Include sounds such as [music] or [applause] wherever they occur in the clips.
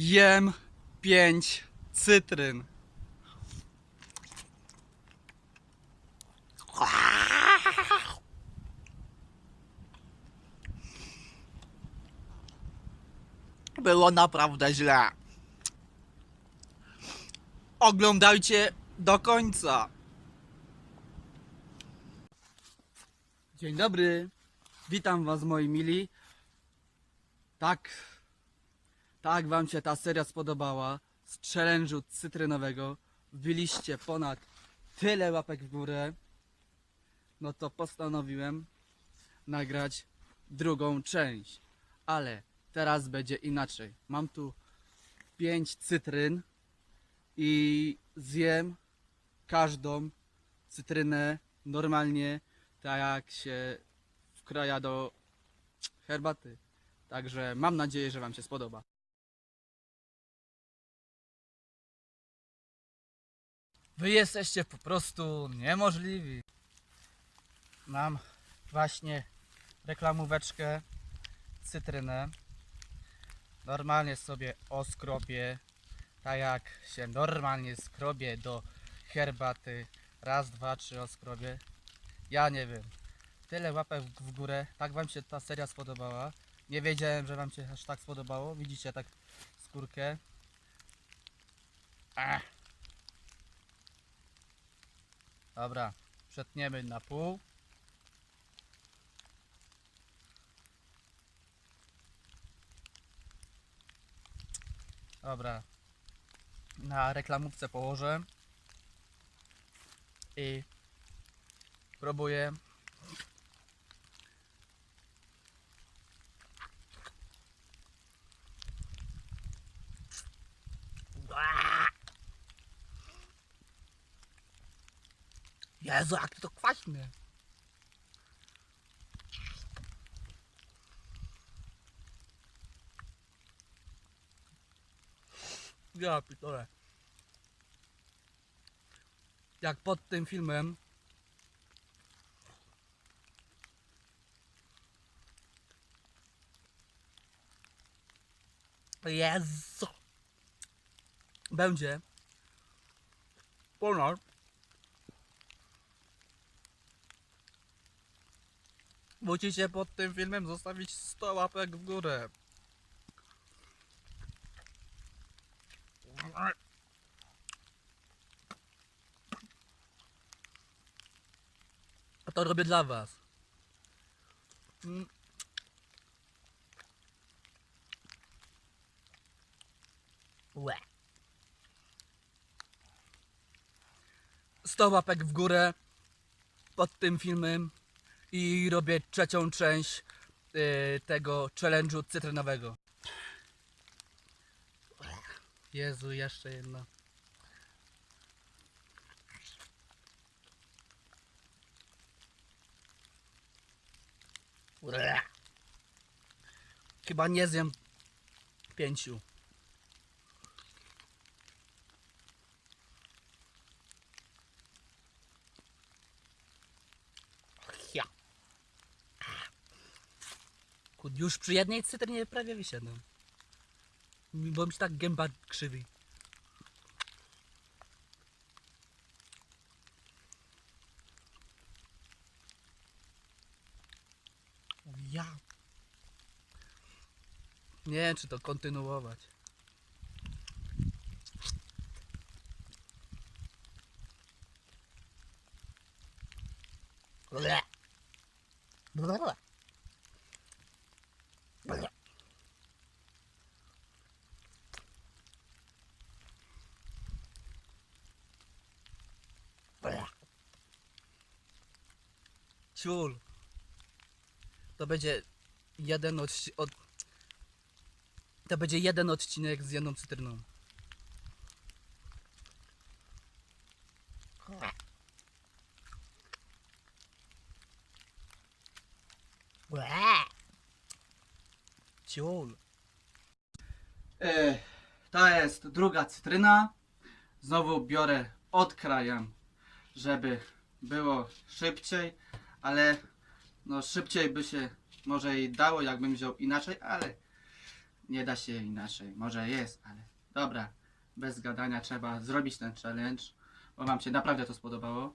jem pięć cytryn. Było naprawdę źle. Oglądajcie do końca. Dzień dobry. Witam was moi mili. Tak. Tak wam się ta seria spodobała z challenge'u cytrynowego. Wbiliście ponad tyle łapek w górę. No to postanowiłem nagrać drugą część. Ale teraz będzie inaczej. Mam tu pięć cytryn i zjem każdą cytrynę normalnie, tak jak się wkraja do herbaty. Także mam nadzieję, że Wam się spodoba. Wy jesteście po prostu niemożliwi. Mam właśnie reklamóweczkę cytrynę. Normalnie sobie oskrobię, tak jak się normalnie skrobię do herbaty. Raz, dwa, trzy oskrobię. Ja nie wiem. Tyle łapek w górę. Tak wam się ta seria spodobała. Nie wiedziałem, że wam się aż tak spodobało. Widzicie tak skórkę. Dobra, przetniemy na pół. Dobra. Na reklamówce położę. I próbuję. Jezu, jak to kwaśne. Ja pitole. Jak pod tym filmem Jezu. Będzie ponad Musicie pod tym filmem zostawić 100 łapek w górę. A to robię dla was. Mm. Łe. 100 łapek w górę pod tym filmem i robię trzecią część y, tego challenge'u cytrynowego. Jezu, jeszcze jedna. Chyba nie zjem pięciu. Już przy jednej cytrynie prawie wysiadłem. Bo mi się tak gęba krzywi. Ja. Nie wiem, czy to kontynuować. Ble. Ciul. To będzie jeden odci- od... To będzie jeden odcinek z jedną cytryną. Ciul. E, to jest druga cytryna. Znowu biorę, odkrajam, żeby było szybciej, ale no szybciej by się może i dało, jakbym wziął inaczej, ale nie da się inaczej. Może jest, ale dobra. Bez gadania trzeba zrobić ten challenge, bo wam się naprawdę to spodobało.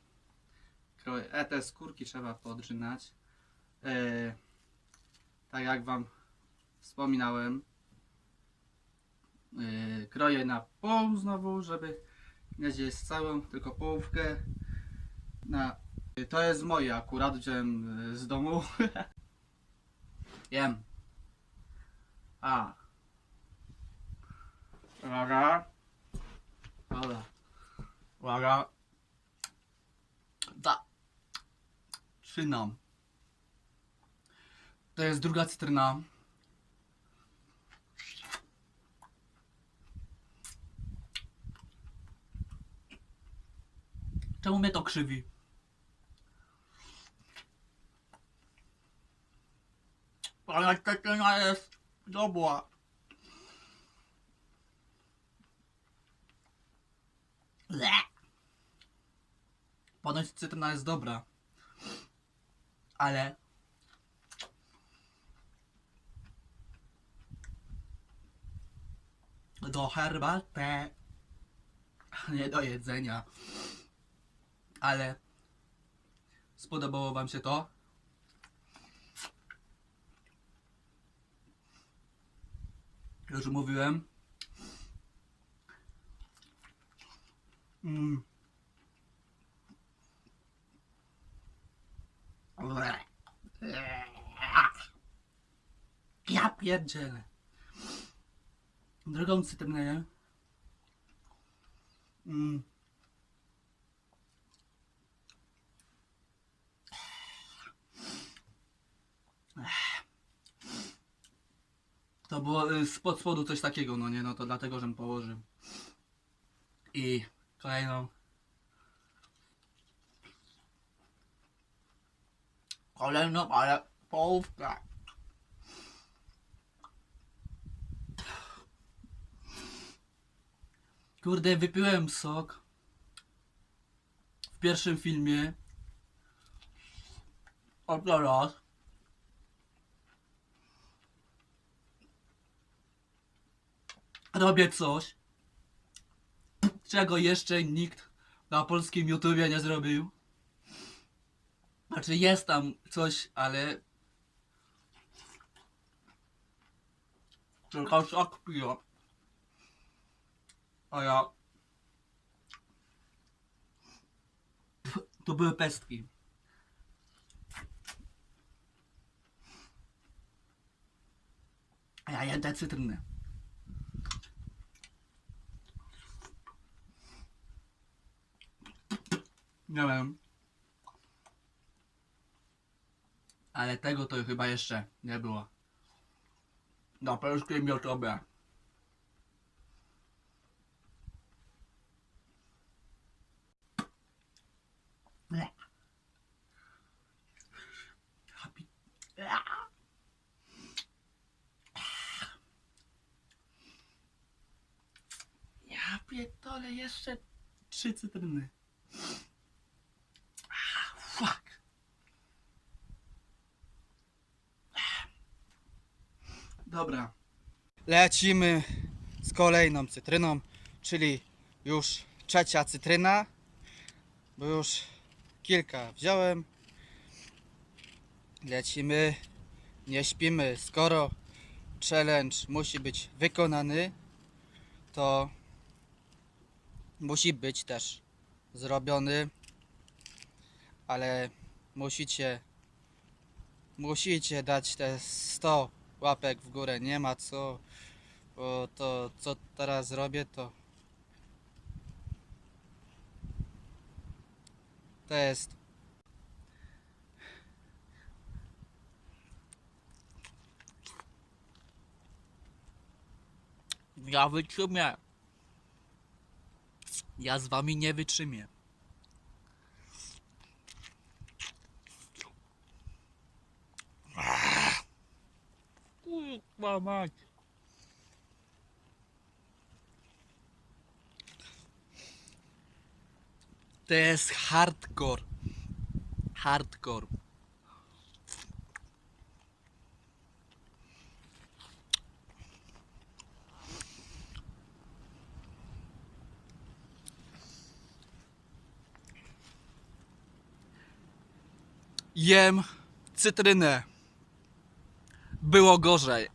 E, te skórki trzeba podrzynać. E, tak jak wam wspominałem, e, kroję na pół znowu, żeby nie zjeść całą, tylko połówkę. Na, to jest moje akurat, wziąłem e, z domu. [laughs] Jem. A. Uwaga. Dobra. Uwaga. Da. Trzynam. To jest druga cytryna. Czemu mnie to krzywi? Ale cytryna jest dobra. Le. Ponoć cytryna jest dobra. Ale do herbaty [laughs] nie do jedzenia. Ale spodobało wam się to? Już mówiłem. Mm. Ja pierdzielę. Drugą cytrynę. Mm. To było y, spod spodu coś takiego, no nie, no to dlatego, żem położył. I kolejną. Kolejną, ale połówkę. Kurde, wypiłem sok. W pierwszym filmie. A teraz. Robię coś, czego jeszcze nikt na polskim YouTubie nie zrobił. Znaczy jest tam coś, ale... Tylko sok piję. A ja... To były pestki. A ja jem te Nie wiem. Ale tego to chyba jeszcze nie było. Na. Nie. Happy. Ja pierdolę jeszcze trzy cytryny. Fuck. Dobra. Lecimy z kolejną cytryną, czyli już trzecia cytryna, bo już kilka wziąłem. Lecimy, nie śpimy. Skoro challenge musi być wykonany, to musi być też zrobiony, ale musicie musicie dać te 100 łapek w górę, nie ma co, bo to co teraz robię to to jest Ja wytrzymię. Ja z wami nie wytrzymię. kurwa. To jest hardcore. Hardcore. Jem cytrynę. Było gorzej.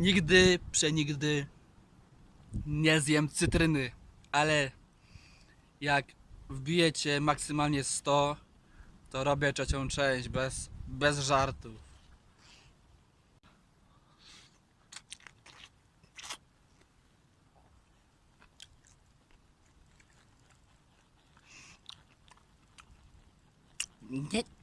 Nigdy, przenigdy nie zjem cytryny, ale jak wbijecie maksymalnie 100, to robię trzecią część bez, bez żartów. Nie.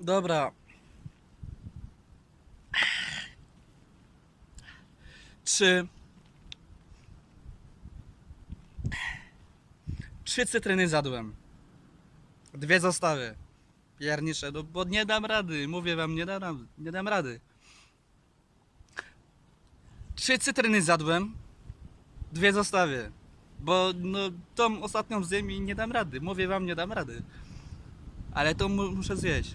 Dobra. Trzy. Trzy cytryny zadłem. Dwie zostały. Piernicze, no bo nie dam rady. Mówię wam, nie dam, nie dam rady. Trzy cytryny zadłem. Dwie zostawię. Bo no tą ostatnią zjem i nie dam rady. Mówię wam, nie dam rady. Ale to mu- muszę zjeść.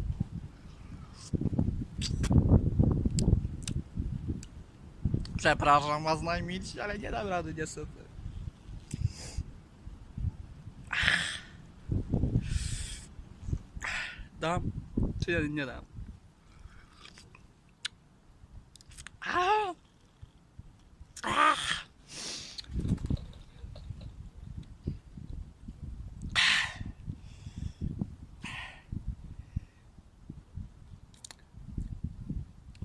Przepraszam was najmilsi, ale nie dam rady niestety. Dam? Czy nie, dam? Ah!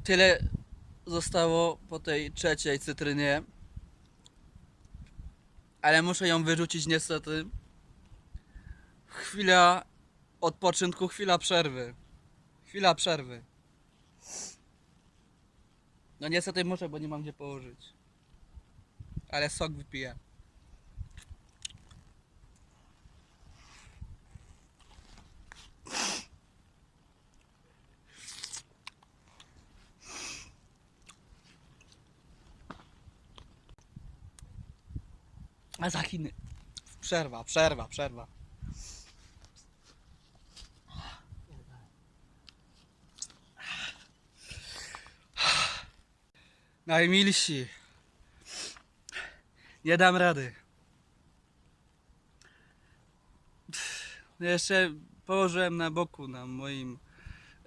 Tyle zostało po tej trzeciej cytrynie. Ale muszę ją wyrzucić niestety. Chwila odpoczynku, chwila przerwy. Chwila przerwy. No niestety muszę, bo nie mam gdzie położyć. Ale sok wypiję. A za Chiny. Przerwa, przerwa, przerwa. Najmilsi. Nie dam rady. Jeszcze położyłem na boku na moim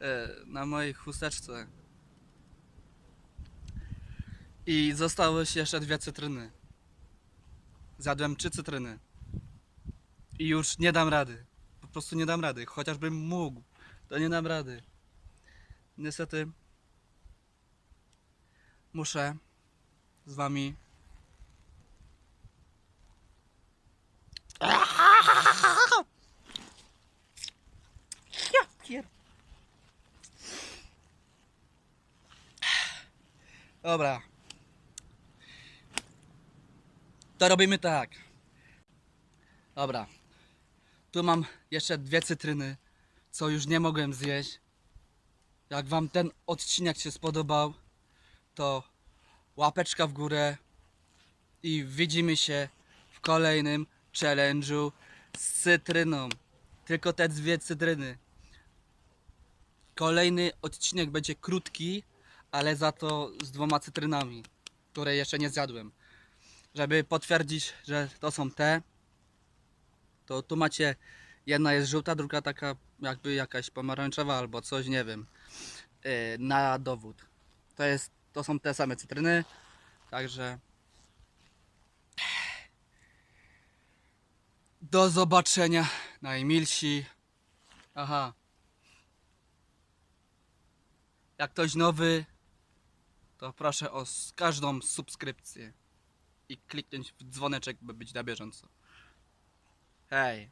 e, na mojej chusteczce. I zostały jeszcze dwie cytryny. Zjadłem trzy cytryny. I już nie dam rady. Po prostu nie dam rady. Chociażbym mógł, to nie dam rady. Niestety muszę z wami. Dobra. To robimy tak. Dobra. Tu mam jeszcze dwie cytryny, co już nie mogłem zjeść. Jak wam ten odcinek się spodobał, to łapeczka w górę i widzimy się w kolejnym challenge'u z cytryną. Tylko te dwie cytryny. Kolejny odcinek będzie krótki, ale za to z dwoma cytrynami, które jeszcze nie zjadłem. Żeby potwierdzić, że to są te, to tu macie jedna jest żółta, druga taka jakby jakaś pomarańczowa albo coś, nie wiem. Yy, na dowód. To jest, to są te same cytryny, także do zobaczenia najmilsi. Aha. Jak ktoś nowy, to proszę o każdą subskrypcję i kliknąć w dzwoneczek, by być na bieżąco. Hej.